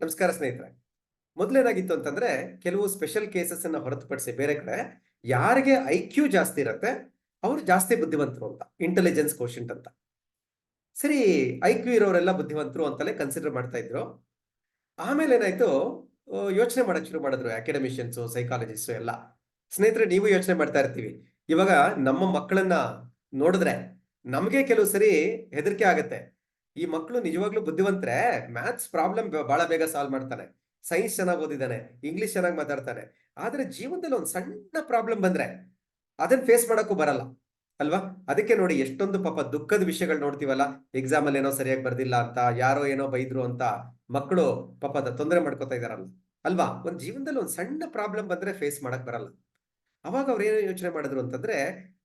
ನಮಸ್ಕಾರ ಸ್ನೇಹಿತರೆ. ಮೊದಲೇನಾಗಿತ್ತು ಅಂತಂದ್ರೆ ಕೆಲವು ಸ್ಪೆಷಲ್ ಕೇಸಸ್ ಅನ್ನ ಹೊರತುಪಡಿಸಿ ಬೇರೆ ಕಡೆ ಯಾರಿಗೆ ಐ ಕ್ಯೂ ಜಾಸ್ತಿ ಇರತ್ತೆ ಅವ್ರು ಜಾಸ್ತಿ ಬುದ್ಧಿವಂತರು ಅಂತ ಇಂಟೆಲಿಜೆನ್ಸ್ ಕೋಶಂಟ್ ಅಂತ. ಸರಿ ಐ ಕ್ಯೂ ಇರೋರೆಲ್ಲ ಬುದ್ಧಿವಂತರು ಅಂತಲೇ ಕನ್ಸಿಡರ್ ಮಾಡ್ತಾ ಇದ್ರು. ಆಮೇಲೆ ಏನಾಯ್ತು ಯೋಚನೆ ಮಾಡಕ್ ಶುರು ಮಾಡಿದ್ರು ಅಕಾಡೆಮಿಷಿಯನ್ಸ್ ಸೈಕಾಲಜಿಸ್ಟು ಎಲ್ಲ. ಸ್ನೇಹಿತರೆ, ನೀವು ಯೋಚನೆ ಮಾಡ್ತಾ ಇರ್ತೀವಿ. ಇವಾಗ ನಮ್ಮ ಮಕ್ಕಳನ್ನ ನೋಡಿದ್ರೆ ನಮಗೆ ಕೆಲವು ಸರಿ ಹೆದರಿಕೆ ಆಗತ್ತೆ. ಈ ಮಕ್ಕಳು ನಿಜವಾಗ್ಲೂ ಬುದ್ಧಿವಂತರೆ? ಮ್ಯಾಥ್ಸ್ ಪ್ರಾಬ್ಲಮ್ ಬಹಳ ಬೇಗ ಸಾಲ್ವ್ ಮಾಡ್ತಾನೆ. ಸೈನ್ಸ್ ಚೆನ್ನಾಗಿ ಓದಿದ್ದಾನೆ. ಇಂಗ್ಲಿಷ್ ಚೆನ್ನಾಗಿ ಮಾತಾಡ್ತಾನೆ. ಆದ್ರೆ ಜೀವನದಲ್ಲಿ ಒಂದು ಸಣ್ಣ ಪ್ರಾಬ್ಲಮ್ ಬಂದ್ರೆ ಅದನ್ನ ಫೇಸ್ ಮಾಡಕ್ಕೂ ಬರಲ್ಲ. ಅಲ್ವಾ? ಅದಕ್ಕೆ ನೋಡಿ ಎಷ್ಟೊಂದು ಪಾಪ ದುಃಖದ ವಿಷಯಗಳು ನೋಡ್ತೀವಲ್ಲ? ಎಕ್ಸಾಮ್ ಅಲ್ಲಿ ಏನೋ ಸರಿಯಾಗಿ ಬರ್ದಿಲ್ಲ ಅಂತ, ಯಾರೋ ಏನೋ ಬೈದ್ರು ಅಂತ ಮಕ್ಕಳು ಪಾಪ ತೊಂದರೆ ಮಾಡ್ಕೋತಾ ಇದಾರಲ್ಲ ಅಲ್ವಾ? ಒಂದ್ ಜೀವನದಲ್ಲಿ ಒಂದ್ ಸಣ್ಣ ಪ್ರಾಬ್ಲಮ್ ಬಂದ್ರೆ ಫೇಸ್ ಮಾಡಕ್ ಬರಲ್ಲ. ಅವಾಗ ಅವ್ರು ಏನು ಯೋಚನೆ ಮಾಡಿದ್ರು ಅಂತಂದ್ರೆ,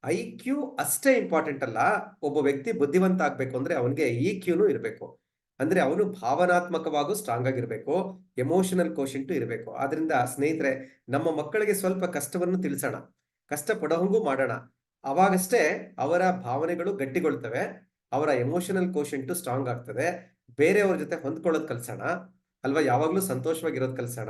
ಐ ಕ್ಯೂ ಅಷ್ಟೇ ಇಂಪಾರ್ಟೆಂಟ್ ಅಲ್ಲ, ಒಬ್ಬ ವ್ಯಕ್ತಿ ಬುದ್ಧಿವಂತ ಆಗ್ಬೇಕು ಅಂದ್ರೆ ಅವನಿಗೆ ಇ ಕ್ಯೂನು ಇರಬೇಕು. ಅಂದ್ರೆ ಅವನು ಭಾವನಾತ್ಮಕವಾಗೂ ಸ್ಟ್ರಾಂಗ್ ಆಗಿರ್ಬೇಕು ಎಮೋಷನಲ್ ಕೋಶಂಟು ಇರಬೇಕು. ಆದ್ರಿಂದ ಸ್ನೇಹಿತರೆ, ನಮ್ಮ ಮಕ್ಕಳಿಗೆ ಸ್ವಲ್ಪ ಕಷ್ಟವನ್ನು ತಿಳಿಸೋಣ, ಕಷ್ಟ ಪಡೋಹಂಗೂ ಮಾಡೋಣ. ಅವಾಗಷ್ಟೇ ಅವರ ಭಾವನೆಗಳು ಗಟ್ಟಿಗೊಳ್ತವೆ, ಅವರ ಎಮೋಷನಲ್ ಕೋಶಂಟು ಸ್ಟ್ರಾಂಗ್ ಆಗ್ತದೆ, ಬೇರೆಯವ್ರ ಜೊತೆ ಹೊಂದ್ಕೊಳ್ಳೋದು ಕಲ್ಸೋಣ. ಅಲ್ವಾ? ಯಾವಾಗ್ಲೂ ಸಂತೋಷವಾಗಿರೋದು ಕಲ್ಸೋಣ.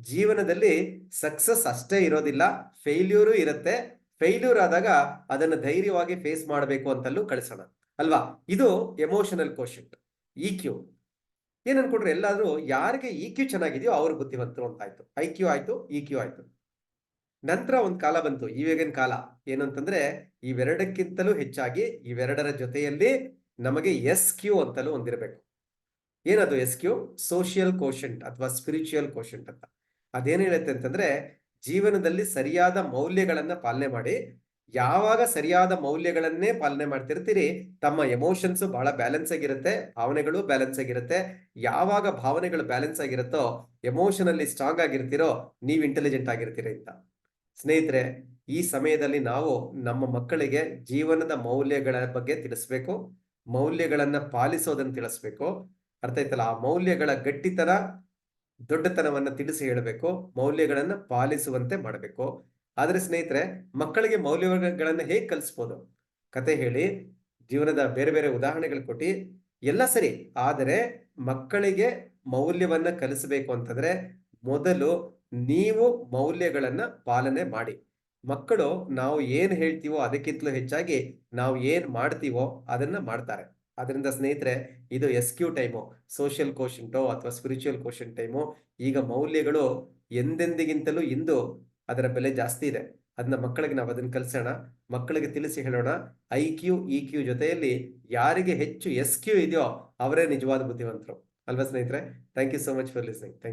ಜೀವನದಲ್ಲಿ ಸಕ್ಸಸ್ ಅಷ್ಟೇ ಇರೋದಿಲ್ಲ. ಫೇಲ್ಯೂರು ಇರುತ್ತೆ. ಫೇಲ್ಯೂರ್ ಆದಾಗ ಅದನ್ನು ಧೈರ್ಯವಾಗಿ ಫೇಸ್ ಮಾಡಬೇಕು ಅಂತಲೂ ಕಳಿಸೋಣ. ಅಲ್ವಾ? ಇದು ಎಮೋಷನಲ್ ಕೋಶೆಂಟ್ ಇ ಕ್ಯೂ ಏನ್ ಅನ್ಕೊಂಡ್ರೆ ಎಲ್ಲಾದ್ರೂ ಯಾರಿಗೆ ಇ ಕ್ಯೂ ಚೆನ್ನಾಗಿದೆಯೋ ಅವ್ರು ಬುದ್ಧಿವಂತರು ಅಂತ ಆಯ್ತು. ಐ ಕ್ಯೂ ಆಯ್ತು ಇ ಕ್ಯೂ ಆಯ್ತು. ನಂತರ ಒಂದು ಕಾಲ ಬಂತು. ಇವಾಗಿನ ಕಾಲ. ಏನು ಇವೆರಡಕ್ಕಿಂತಲೂ ಹೆಚ್ಚಾಗಿ ಇವೆರಡರ ಜೊತೆಯಲ್ಲಿ ನಮಗೆ ಎಸ್ ಕ್ಯೂ ಅಂತಲೂ ಒಂದಿರಬೇಕು. ಏನದು ಎಸ್ ಕ್ಯೂ ಸೋಷಿಯಲ್ ಕೋಶಂಟ್ ಅಥವಾ ಸ್ಪಿರಿಚುಯಲ್ ಕೋಶಂಟ್ ಅಂತ. ಅದೇನು ಹೇಳುತ್ತೆ ಅಂತಂದ್ರೆ ಜೀವನದಲ್ಲಿ ಸರಿಯಾದ ಮೌಲ್ಯಗಳನ್ನ ಪಾಲನೆ ಮಾಡಿ, ಯಾವಾಗ ಸರಿಯಾದ ಮೌಲ್ಯಗಳನ್ನೇ ಪಾಲನೆ ಮಾಡ್ತಿರ್ತೀರಿ, ತಮ್ಮ ಎಮೋಷನ್ಸ್ ಬಹಳ ಬ್ಯಾಲೆನ್ಸ್ ಆಗಿರುತ್ತೆ, ಭಾವನೆಗಳು ಬ್ಯಾಲೆನ್ಸ್ ಆಗಿರುತ್ತೆ. ಯಾವಾಗ ಭಾವನೆಗಳು ಬ್ಯಾಲೆನ್ಸ್ ಆಗಿರುತ್ತೋ ಎಮೋಷನಲ್ಲಿ ಸ್ಟ್ರಾಂಗ್ ಆಗಿರ್ತಿರೋ, ನೀವು ಇಂಟೆಲಿಜೆಂಟ್ ಆಗಿರ್ತೀರಿ ಅಂತ. ಸ್ನೇಹಿತರೆ, ಈ ಸಮಯದಲ್ಲಿ ನಾವು ನಮ್ಮ ಮಕ್ಕಳಿಗೆ ಜೀವನದ ಮೌಲ್ಯಗಳ ಬಗ್ಗೆ ತಿಳಿಸ್ಬೇಕು, ಮೌಲ್ಯಗಳನ್ನ ಪಾಲಿಸೋದನ್ನ ತಿಳಿಸ್ಬೇಕು. ಅರ್ಥ ಆಯ್ತಲ್ಲ? ಆ ಮೌಲ್ಯಗಳ ಗಟ್ಟಿತನ, ದೊಡ್ಡತನವನ್ನ ತಿಳಿಸಿ ಹೇಳಬೇಕು, ಮೌಲ್ಯಗಳನ್ನ ಪಾಲಿಸುವಂತೆ ಮಾಡಬೇಕು. ಆದ್ರೆ ಸ್ನೇಹಿತರೆ, ಮಕ್ಕಳಿಗೆ ಮೌಲ್ಯಗಳನ್ನ ಹೇಗೆ ಕಲಿಸ್ಬೋದು? ಕತೆ ಹೇಳಿ, ಜೀವನದ ಬೇರೆ ಬೇರೆ ಉದಾಹರಣೆಗಳು ಕೊಟ್ಟು. ಎಲ್ಲ ಸರಿ, ಆದರೆ ಮಕ್ಕಳಿಗೆ ಮೌಲ್ಯವನ್ನ ಕಲಿಸಬೇಕು ಅಂತಂದ್ರೆ ಮೊದಲು ನೀವು ಮೌಲ್ಯಗಳನ್ನ ಪಾಲನೆ ಮಾಡಿ. ಮಕ್ಕಳು ನಾವು ಏನ್ ಹೇಳ್ತೀವೋ ಅದಕ್ಕಿಂತಲೂ ಹೆಚ್ಚಾಗಿ ನಾವು ಏನ್ ಮಾಡ್ತೀವೋ ಅದನ್ನ ಮಾಡ್ತಾರೆ. ಅದರಿಂದ ಸ್ನೇಹಿತರೆ, ಇದು ಎಸ್ ಕ್ಯೂ ಟೈಮು ಸೋಷಿಯಲ್ ಕೋಶಂಟೋ ಅಥವಾ ಸ್ಪಿರಿಚುವಲ್ ಕೋಶನ್ ಟೈಮು ಈಗ ಮೌಲ್ಯಗಳು ಎಂದೆಂದಿಗಿಂತಲೂ ಇಂದು ಅದರ ಬೆಲೆ ಜಾಸ್ತಿ ಇದೆ. ಅದನ್ನ ಮಕ್ಕಳಿಗೆ ನಾವು ಅದನ್ನ ಕಲಿಸೋಣ. ಮಕ್ಕಳಿಗೆ ತಿಳಿಸಿ ಹೇಳೋಣ. ಐ ಕ್ಯೂ ಇ ಕ್ಯೂ ಜೊತೆಯಲ್ಲಿ ಯಾರಿಗೆ ಹೆಚ್ಚು ಎಸ್ ಕ್ಯೂ ಇದೆಯೋ ಅವರೇ ನಿಜವಾದ ಬುದ್ಧಿವಂತರು. ಅಲ್ವಾ ಸ್ನೇಹಿತರೆ? Thank you so much for listening thank